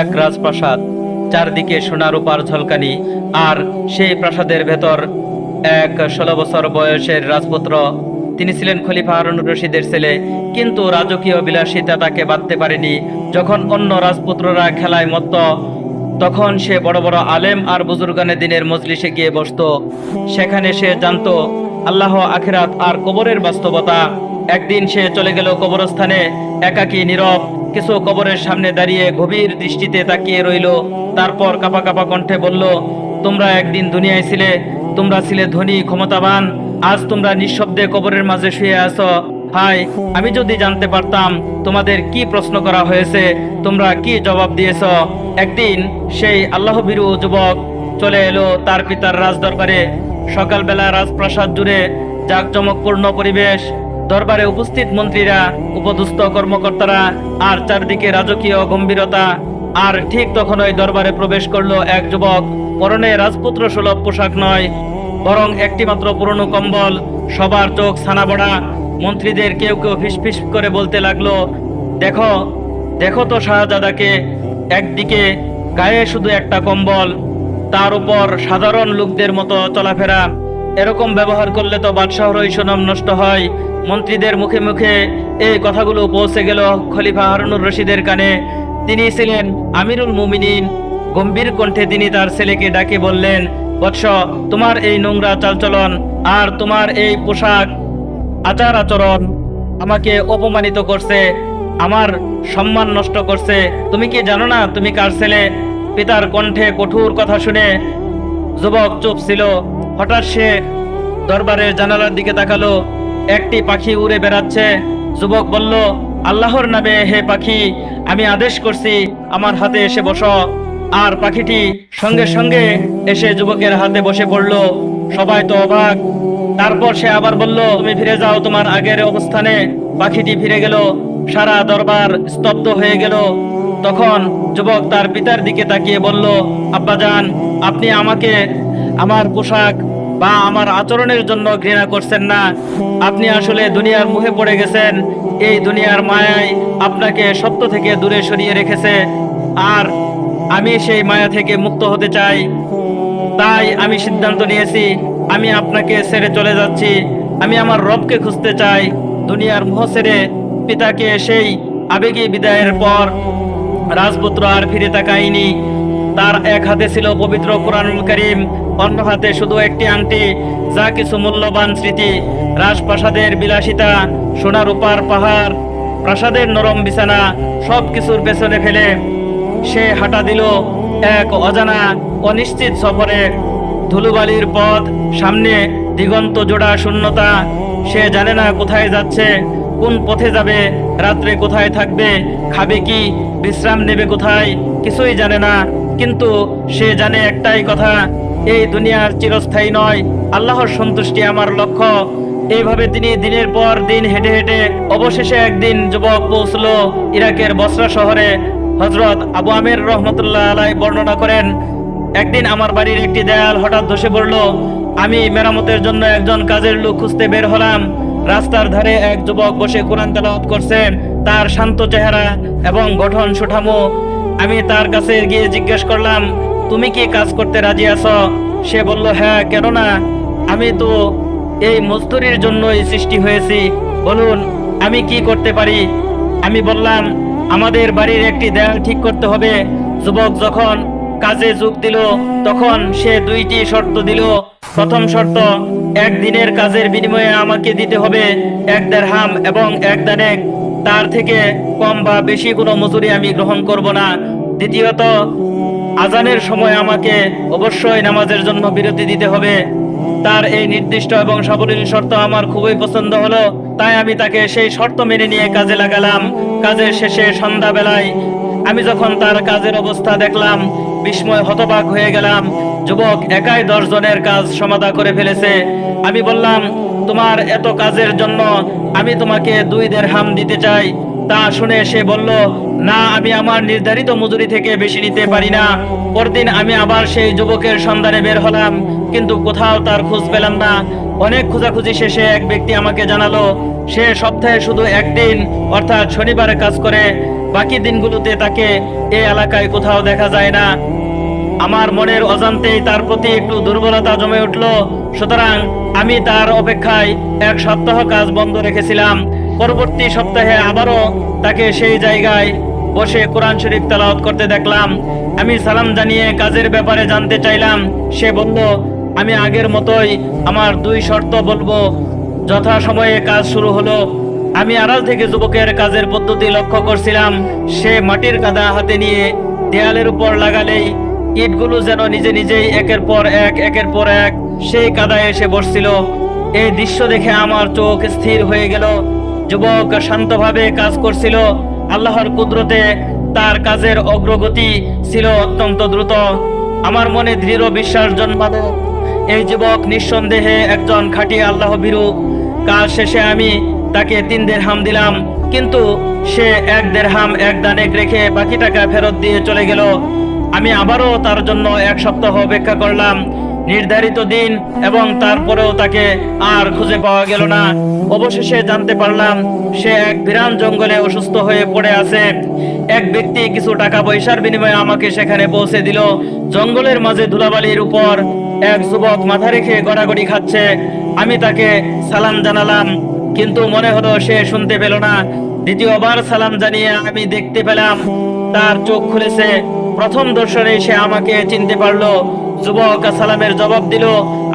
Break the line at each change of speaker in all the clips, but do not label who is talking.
এক রাজপ্রাসাদ, চারদিকে সোনার উপার ঝলকানি, আর সেই প্রাসাদের ভেতর এক ষোলো বছর বয়সের রাজপুত্র। তিনি ছিলেন খলিফা হারুনুর রশিদের ছেলে, কিন্তু রাজকীয় বিলাসিতা তাকে বাঁধতে পারেনি। যখন অন্য রাজপুত্ররা খেলায় মত্ত, তখন সে বড় বড় আলেম আর বুজুর্গানে দিনের মজলিসে গিয়ে বসতো। সেখানে সে জানতো আল্লাহ আখিরাত আর কবরের বাস্তবতা। একদিন সে চলে গেল কবরস্থানে, একাকী, নীরব, কিছু কবরের সামনে দাঁড়িয়ে গভীর দৃষ্টিতে তাকিয়ে রইল। তারপর কাপা কাপা কণ্ঠে বলল, তোমরা একদিন দুনিয়ায় ছিলে, তোমরা ছিলে ধনী, ক্ষমতাবান, আজ তোমরা নিঃশব্দে কবরের মাঝে শুয়ে আছো। হাই, আমি যদি জানতে পারতাম তোমাদের কি প্রশ্ন করা হয়েছে, তোমরা কি জবাব দিয়েছ? একদিন সেই আল্লাহ বিরু যুবক চলে এলো তার পিতার রাজদরবারে। সকালবেলা রাজপ্রাসাদ জুড়ে জাঁকজমকপূর্ণ পরিবেশ, দরবারে উপস্থিত মন্ত্রীরা, উপদস্থ কর্মকর্তারা, আর চারদিকে রাজকীয় গম্ভীরতা। আর ঠিক তখন ওই দরবারে প্রবেশ করল এক যুবক। পরনে রাজপুত্র সুলভ পোশাক নয়, বরং একটি মাত্র পুরনো কম্বল। সবার চোখ ছানা বড়া। মন্ত্রীদের কেউ কেউ ফিসফিস করে বলতে লাগল, দেখো দেখো তো শাহজাদাকে, একদিকে গায়ে শুধু একটা কম্বল তার উপর সাধারণ লোকদের মতো চলাফেরা। এরকম ব্যবহার করলে তো বাদশাহরই সুনাম নষ্ট হয়। মন্ত্রীদের মুখে মুখে এই কথাগুলো পৌঁছে গেল খলিফা হারুনুর রশিদের কানে। তিনি ছিলেন আমিরুল মুমিনিন। গম্ভীর কণ্ঠে তিনি তার ছেলেকে ডাকে বললেন, বৎস, তোমার এই নোংরা চালচলন আর তোমার এই পোশাক আচার আচরণ আমাকে অপমানিত করছে, আমার সম্মান নষ্ট করছে। তুমি কি জানো না তুমি কার ছেলে? পিতার কণ্ঠে কঠোর কথা শুনে যুবক চুপ ছিল হঠাৎ সে দরবারের জানালার দিকে তাকালো। একটি পাখি উড়ে বেড়াচ্ছে। যুবক বলল, আল্লাহর নামে হে পাখি, আমি আদেশ করছি, আমার হাতে এসে বসো। আর পাখিটি সঙ্গে সঙ্গে এসে যুবকের হাতে বসে পড়ল। সবাই তো অবাক। তারপর সে আবার বলল, তুমি ফিরে যাও তোমার আগের অবস্থানে। পাখিটি ফিরে গেল। সারা দরবার স্তব্ধ হয়ে গেল। তখন যুবক তার পিতার দিকে তাকিয়ে বলল আব্বাজান আপনি আমাকে আমার পোশাক বা আমার আচরণের জন্য ঘৃণা করছেন না। আপনি আসলে দুনিয়ার মুখে পড়ে গেছেন। এই দুনিয়ার মায়ায় আপনাকে সত্য থেকে দূরে সরিয়ে রেখেছে। আর আমি সেই মায়া থেকে মুক্ত হতে চাই। তাই আমি সিদ্ধান্ত নিয়েছি, আমি আপনাকে ছেড়ে চলে যাচ্ছি। আমি আমার রবকে খুঁজতে চাই। দুনিয়ার মোহ ছেড়ে পিতাকে সেই আবেগী বিদায়ের পর রাজপুত্র আর ফিরে তাকায়নি। তার এক হাতে ছিল পবিত্র কোরআনুল করিম, অন্য হাতে শুধু একটি আংটি, যা কিছু মূল্যবান স্মৃতি। রাজপ্রাসাদের বিলাসিতা, সোনার উপার পাহাড়, প্রাসাদের নরম বিছানা সব কিছুর পেছনে ফেলে সে হাঁটা দিল এক অজানা, অনিশ্চিত সফরে। ধুলোবালির পথ, সামনে দিগন্ত জোড়া শূন্যতা, সে জানে না কোথায় যাচ্ছে। কোন পথে যাবে? রাত্রে কোথায় থাকবে? খাবে কি? বিশ্রাম নেবে কোথায়? কিছুই জানে না। কিন্তু সে জানে একটাই কথা, এই দুনিয়ার চিরস্থায়ী নয়। আল্লাহর সন্তুষ্টি আমার লক্ষ্য। এইভাবে তিনি দিনের পর দিন হেঁটে হেঁটে অবশেষে একদিন যুবক পৌঁছলো ইরাকের বসরা শহরে। হজরত আবু আমির রহমতুল্লাহ আলাই বর্ণনা করেন, একদিন আমার বাড়ির একটি দেয়াল হঠাৎ ধসে পড়ল। আমি মেরামতের জন্য একজন কাজের লোক খুঁজতে বের হলাম। রাস্তার ধারে এক যুবক বসে কোরআন তেলাওয়াত করছেন। তার শান্ত চেহারা এবং গঠন সুঠামো। আমি তার কাছে গিয়ে জিজ্ঞেস করলাম, তুমি কি কাজ করতে রাজি আছো? সে বলল হ্যাঁ কেন না আমি তো এই মজদুরির জন্যই সৃষ্টি হয়েছি। বলুন, আমি কি করতে পারি? আমি বললাম, আমাদের বাড়ির একটি দেয়াল ঠিক করতে হবে। যুবক যখন কাজে যোগ দিল, তখন সে দুইটি শর্ত দিল। প্রথম শর্ত একদিনের কাজের বিনিময়ে আমাকে দিতে হবে এক দেড়হাম এবং এক দানেক। তার থেকে কম বা বেশি কোনো মজুরি আমি গ্রহণ করব না। দ্বিতীয়ত, আজানের সময় আমাকে অবশ্যই নামাজের জন্য বিরতি দিতে হবে। তার এই নির্দিষ্ট এবং সাবলীল শর্ত আমার খুবই পছন্দ হলো, তাই আমি তাকে সেই শর্ত মেনে নিয়ে কাজে লাগালাম। কাজের শেষে সন্ধ্যাবেলায় আমি যখন তার কাজের অবস্থা দেখলাম, বিস্ময় হতবাক হয়ে গেলাম। যুবক একাই দশ জনের কাজ সমাধা করে ফেলেছে। আমি বললাম, তোমার এত কাজের জন্য আমি তোমাকে দুই দেড়হাম দিতে চাই। তা শুনে সে বলল, না, আমি আমার নির্ধারিত মজুরি থেকে বেশি নিতে পারি না। পরদিন আমি আবার সেই যুবকের সন্ধানে বের হলাম, কিন্তু কোথাও তার খোঁজ পেলাম না। অনেক খোঁজাখুঁজি শেষে এক ব্যক্তি আমাকে জানালো, সে সপ্তাহে শুধু একদিন, অর্থাৎ শনিবারে কাজ করে। বাকি দিনগুলোতে তাকে এই এলাকায় কোথাও দেখা যায় না। আমার মনের অজান্তেই তার প্রতি একটু দুর্বলতা জমে উঠল। সুতরাং আমি তার অপেক্ষায় এক সপ্তাহ কাজ বন্ধ রেখেছিলাম। পরবর্তী সপ্তাহে আবারও তাকে সেই জায়গায় বসে কোরআন শরীফ তালাওত করতে দেখলাম। আমি সালাম জানিয়ে কাজের ব্যাপারে জানতে চাইলাম। সে বলল, আমি আগের মতোই আমার দুই শর্ত বলব। যথা সময়ে কাজ শুরু হলো। আমি আড়াল থেকে যুবকের কাজের পদ্ধতি লক্ষ্য করছিলাম। সে মাটির কাদা হাতে নিয়ে দেয়ালের উপর লাগালেই ইটগুলো যেন নিজে নিজেই একের পর এক, একের পর এক সেই কাদায় এসে বসছিল। এই দৃশ্য দেখে আমার চোখ স্থির হয়ে গেল। যুবক শান্তভাবে কাজ করছিল। আল্লাহর কুদরতে তার কাজের অগ্রগতি ছিল অত্যন্ত দ্রুত। আমার মনে দৃঢ় বিশ্বাস জন্মালো। এই যুবক নিঃসন্দেহে একজন খাঁটি আল্লাহ ভীরু। কাজ শেষে আমি তাকে তিন দেড়হাম দিলাম, কিন্তু সে এক দেড়হাম এক দানেক রেখে বাকি টাকা ফেরত দিয়ে চলে গেল। আমি আবারও তার জন্য এক সপ্তাহ অপেক্ষা করলাম। নির্ধারিত দিন এবং তারপরেও তাকে আর খুঁজে পাওয়া গেল না। অবশেষে জানতে পারলাম, সে এক বিরান জঙ্গলে অসুস্থ হয়ে পড়ে আছে। এক ব্যক্তি কিছু টাকা পয়সার বিনিময়ে আমাকে সেখানে পৌঁছে দিল। জঙ্গলের মাঝে ধুলাবালির উপর এক যুবক মাথা রেখে গড়াগড়ি খাচ্ছে। আমি তাকে সালাম জানালাম, কিন্তু মনে হলো সে শুনতে পেল না। দ্বিতীয়বার সালাম জানিয়ে আমি দেখতে পেলাম, তার চোখ খুলেছে। প্রথম দর্শনে সে আমাকে চিনতে পারল। যুবক সালামের জবাব দিল,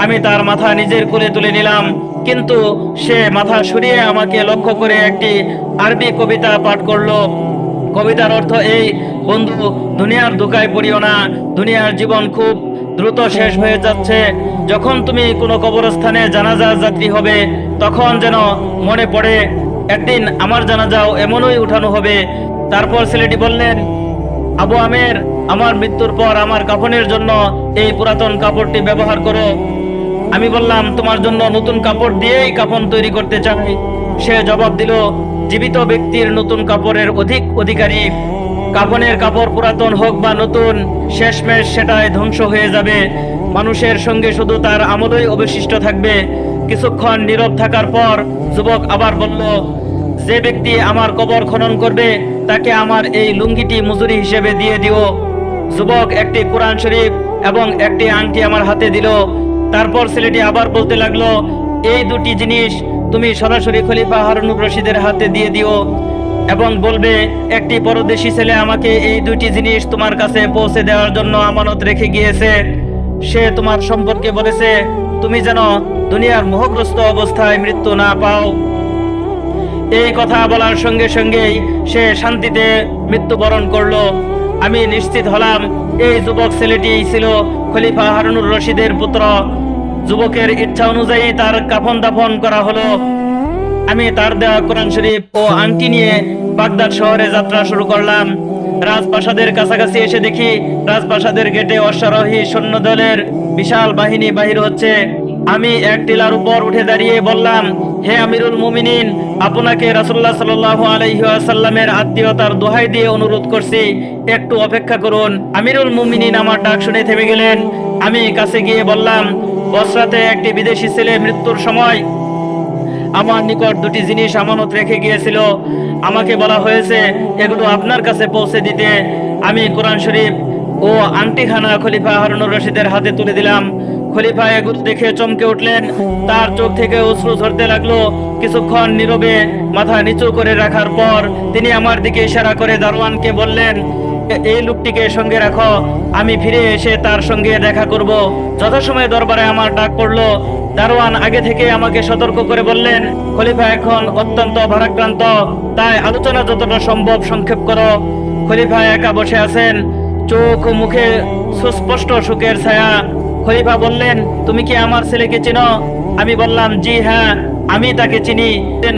আমি তার মাথা নিজের কোলে তুলে নিলাম। কিন্তু সে মাথা সরিয়ে আমাকে লক্ষ্য করে একটি আরবি কবিতা পাঠ করল। কবিতার অর্থ এই, বন্ধু, দুনিয়ার দুকায় পড়িও না। দুনিয়ার জীবন খুব দ্রুত শেষ হয়ে যাচ্ছে। যখন তুমি কোনো কবরস্থানে জানাজা যাত্রী হবে, তখন যেন মনে পড়ে, একদিন আমার জানাজাও এমনই উঠানো হবে। তারপর ছেলেটি বললেন আবু আমের, আমার মৃত্যুর পর আমার কাফনের জন্য এই পুরাতন কাপড়টি ব্যবহার করো। আমি বললাম, তোমার জন্য নতুন কাপড় দিয়েই কাফন তৈরি করতে চাই। সে জবাব দিল, জীবিত ব্যক্তির নতুন কাপড়ের অধিক অধিকারী। কাফনের কাপড় পুরাতন হোক বা নতুন, শেষমেশ সেটাই ধ্বংস হয়ে যাবে। মানুষের সঙ্গে শুধু তার আমলই অবশিষ্ট থাকবে। কিছুক্ষণ নীরব থাকার পর যুবক আবার বলল, যে ব্যক্তি আমার কবর খনন করবে তাকে আমার এই লুঙ্গিটি মজুরি হিসেবে দিয়ে দিও। যুবক, একটি কোরআন শরীফ এবং একটি আংটি আমার হাতে দিল। তারপর ছেলেটি আবার বলতে লাগল, এই দুটি জিনিস তুমি সরাসরি খলিফা হারুনুর রশিদের হাতে দিয়ে দিও এবং বলবে, একটি পরদেশি ছেলে আমাকে এই দুটি জিনিস তোমার কাছে পৌঁছে দেওয়ার জন্য আমানত রেখে গিয়েছে। সে তোমার সম্পর্কে বলেছে, তুমি যেন দুনিয়ার মোহগ্রস্ত অবস্থায় মৃত্যু না পাও। এই কথা বলার সঙ্গে সঙ্গেই সে শান্তিতে মৃত্যুবরণ করল। আমি নিশ্চিত হলাম এই যুবক ছেলেটি ছিল খলিফা হারুনুর রশিদের পুত্র। যুবকের ইচ্ছা অনুযায়ী তার কাফন দাফন করা হলো। আমি তার দেওয়া কোরআন শরীফ ও আংটি নিয়ে বাগদাদ শহরে যাত্রা শুরু করলাম। রাজপ্রাসাদের কাছাকাছি এসে দেখি রাজপ্রাসাদের গেটে অশ্বারোহী সৈন্য দলের বিশাল বাহিনী বাহির হচ্ছে। আমি এক টিলার উপর উঠে দাঁড়িয়ে বললাম, হে আমিরুল মুমিনিন, আপনাকে রাসুল্লাহ সাল্লাহ আলাইসাল্লামের আত্মীয়তার দোহাই দিয়ে অনুরোধ করছি, একটু অপেক্ষা করুন। আমিরুল মুমিনিন আমার ডাক শুনে থেমে গেলেন। আমি কাছে গিয়ে বললাম, বসরাতে একটি বিদেশি ছেলে মৃত্যুর সময় আমার নিকট দুটি জিনিস আমানত রেখে গিয়েছিল। আমাকে বলা হয়েছে, এগুলো আপনার কাছে পৌঁছে দিতে। আমি কোরআন শরীফ ও আংটিখানা খলিফা হারুনুর রশিদের হাতে তুলে দিলাম। খলিফা এগুলো দেখে চমকে উঠলেন। তার চোখ থেকে অশ্রু ঝরতে লাগল। কিছুক্ষণ নীরবে মাথা নিচু করে রাখার পর তিনি আমার দিকে ইশারা করে দারোয়ানকে বললেন এই লোকটিকে সঙ্গে রাখো। আমি ফিরে এসে তার সঙ্গে দেখা করব। যথাসময়ে দরবারে আমার ডাক পড়ল। দারোয়ান আগে থেকে আমাকে সতর্ক করে বললেন, খলিফা, এখন অত্যন্ত ভারাক্রান্ত। তাই আলোচনা যতটা সম্ভব সংক্ষেপ করো। খলিফা একা বসে আছেন। চোখ মুখে সুস্পষ্ট সুখের ছায়া। খলিফা বললেন, তুমি কি আমার ছেলেকে চিনো? আমি বললাম, জি হ্যাঁ আমি তাকে চিনি।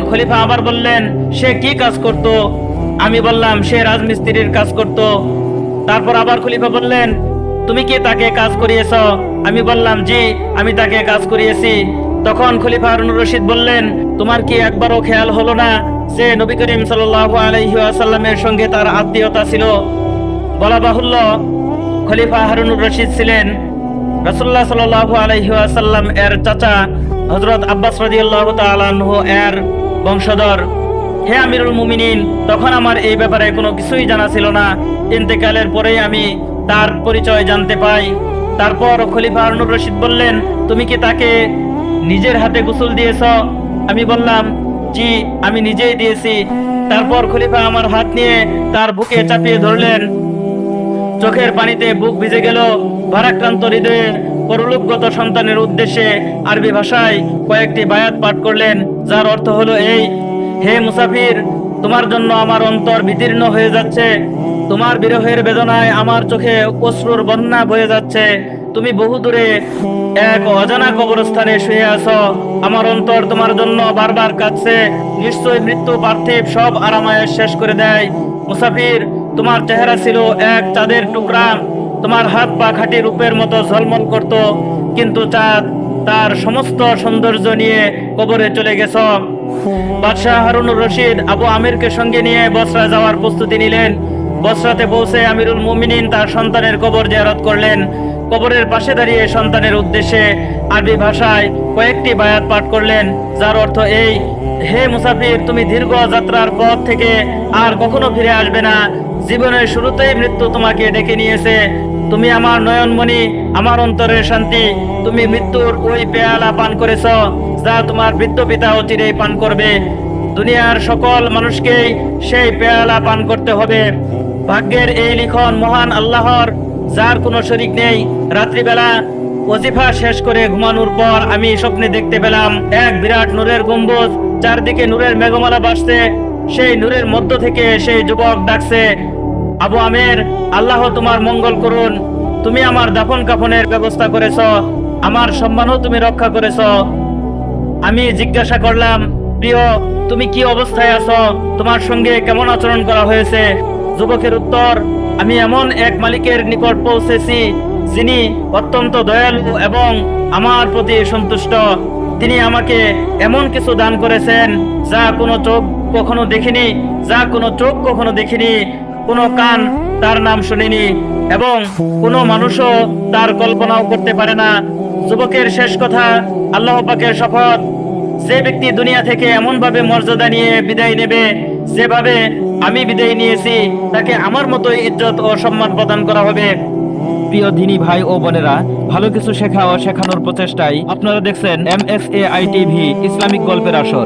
খলিফা আবার বললেন, সে কি কাজ করত? আমি বললাম, সে রাজমিস্ত্রির কাজ করত। তারপর আবার খলিফা বললেন, তুমি কি তাকে কাজ করিয়েছ? আমি বললাম, জি, আমি তাকে কাজ করিয়েছি। তখন খলিফা হারুন রশিদ বললেন, তোমার কি একবারও খেয়াল হলো না সে নবী করিম আলাইহি ওয়াসাল্লামের সঙ্গে তার আত্মীয়তা ছিল? বলা বাহুল্য, খলিফা হারুনুর রশিদ ছিলেন রাসূলুল্লাহ সাল্লাল্লাহু আলাইহি ওয়াসাল্লাম, এর চাচা হযরত আব্বাস রাদিয়াল্লাহু তাআলা এর বংশধর। হে আমিরুল মুমিনিন, তখন আমার এই ব্যাপারে কোনো কিছুই জানা ছিল না। ইন্তেকালের পরেই আমি তার পরিচয় জানতে পাই। তারপর খলিফা হারুনুর রশিদ বললেন, তুমি কি তাকে নিজের হাতে গোসল দিয়েছ? আমি বললাম, জি, আমি নিজেই দিয়েছি। তারপর খলিফা আমার হাত নিয়ে তার বুকে চাপিয়ে ধরলেন। চোখের পানিতে বুক ভিজে গেল। ভারাক্রান্ত হৃদয়ে পরলোকগত সন্তানের উদ্দেশ্যে আরবি ভাষায় কয়েকটি বায়াত পাঠ করলেন, যার অর্থ হলো এই, হে মুসাফির, তোমার জন্য আমার অন্তর বিদীর্ণ হয়ে যাচ্ছে। তোমার বিরহের বেদনায় আমার চোখে অশ্রুর বন্যা বয়ে যাচ্ছে। তুমি বহু দূরে এক অজানা কবরস্থানে শুয়ে আছো। আমার অন্তর তোমার জন্য বারবার কাঁদছে। নিশ্চয়ই মৃত্যু পার্থিব সব আরামায়েশ শেষ করে দেয়। মুসাফির তোমার চেহারা ছিল এক চাঁদের টুকরা। তোমার হাত পা খাঁটি রূপের মতো ঝলমল করত, কিন্তু চাঁদ তার সমস্ত সৌন্দর্য নিয়ে কবরে চলে গেছ। বাদশাহ হারুনুর রশিদ আবু আমিরকে সঙ্গে নিয়ে বসরা যাওয়ার প্রস্তুতি নিলেন। বসরাতে পৌঁছে আমিরুল মুমিনিন তার সন্তানের কবর জিয়ারত করলেন। কবরের পাশে দাঁড়িয়ে সন্তানের উদ্দেশ্যে আরবি ভাষায় কয়েকটি বায়াত পাঠ করলেন, যার অর্থ এই, হে মুসাফির, তুমি দীর্ঘ যাত্রার পথ থেকে আর কখনো ফিরে আসবে না। জীবনের শুরুতেই মৃত্যু তোমাকে ডেকে নিয়েছে। তুমি আমার নয়নমণি, আমার অন্তরের শান্তি। তুমি মৃত্যুর ওই পেয়ালা পান করেছ, যা তোমার বৃদ্ধ পিতা অচিরেই পান করবে। দুনিয়ার সকল মানুষকেই সেই পেয়ালা পান করতে হবে। ভাগ্যের এই লিখন মহান আল্লাহর, যার কোনো শরিক নেই। রাত্রিবেলা ওজিফা শেষ করে ঘুমানোর পর আমি স্বপ্নে দেখতে পেলাম, এক বিরাট নূরের গম্বুজ, চারদিকে নূরের মেঘমালা বাসছে সেই নূরের মধ্য থেকে সেই যুবক ডাকছে আবু আমের, আল্লাহ তোমার মঙ্গল করুন। তুমি আমার দাফন কাফনের ব্যবস্থা করেছ, আমার সম্মানও তুমি রক্ষা করেছ। আমি জিজ্ঞাসা করলাম, প্রিয়, তুমি কি অবস্থায় আছো? তোমার সঙ্গে কেমন আচরণ করা হয়েছে? যুবকের উত্তর, আমি এমন এক মালিকের নিকট পৌঁছেছি, যিনি অত্যন্ত দয়ালু এবং আমার প্রতি সন্তুষ্ট। তিনি আমাকে এমন কিছু দান করেছেন, যা কোনো চোখ কখনো দেখিনি, যা কোনো চোখ কখনো দেখিনি। কোনো কান তার নাম শুনিনি এবং কোনো মানুষও তার কল্পনাও করতে পারে না। যুবকের শেষ কথা আল্লাহ পাকের শপথ, যে ব্যক্তি দুনিয়া থেকে এমন ভাবে মর্যাদা নিয়ে বিদায় নেবে, যেভাবে আমি বিদায় নিয়েছি, তাকে আমার মতো ইজ্জত ও সম্মান প্রদান করা হবে। প্রিয় দিনী ভাই ও বোনেরা, ভালো কিছু শেখা ও শেখানোর প্রচেষ্টায় আপনারা দেখছেন M S A I TV, Islamic গল্পের আসর।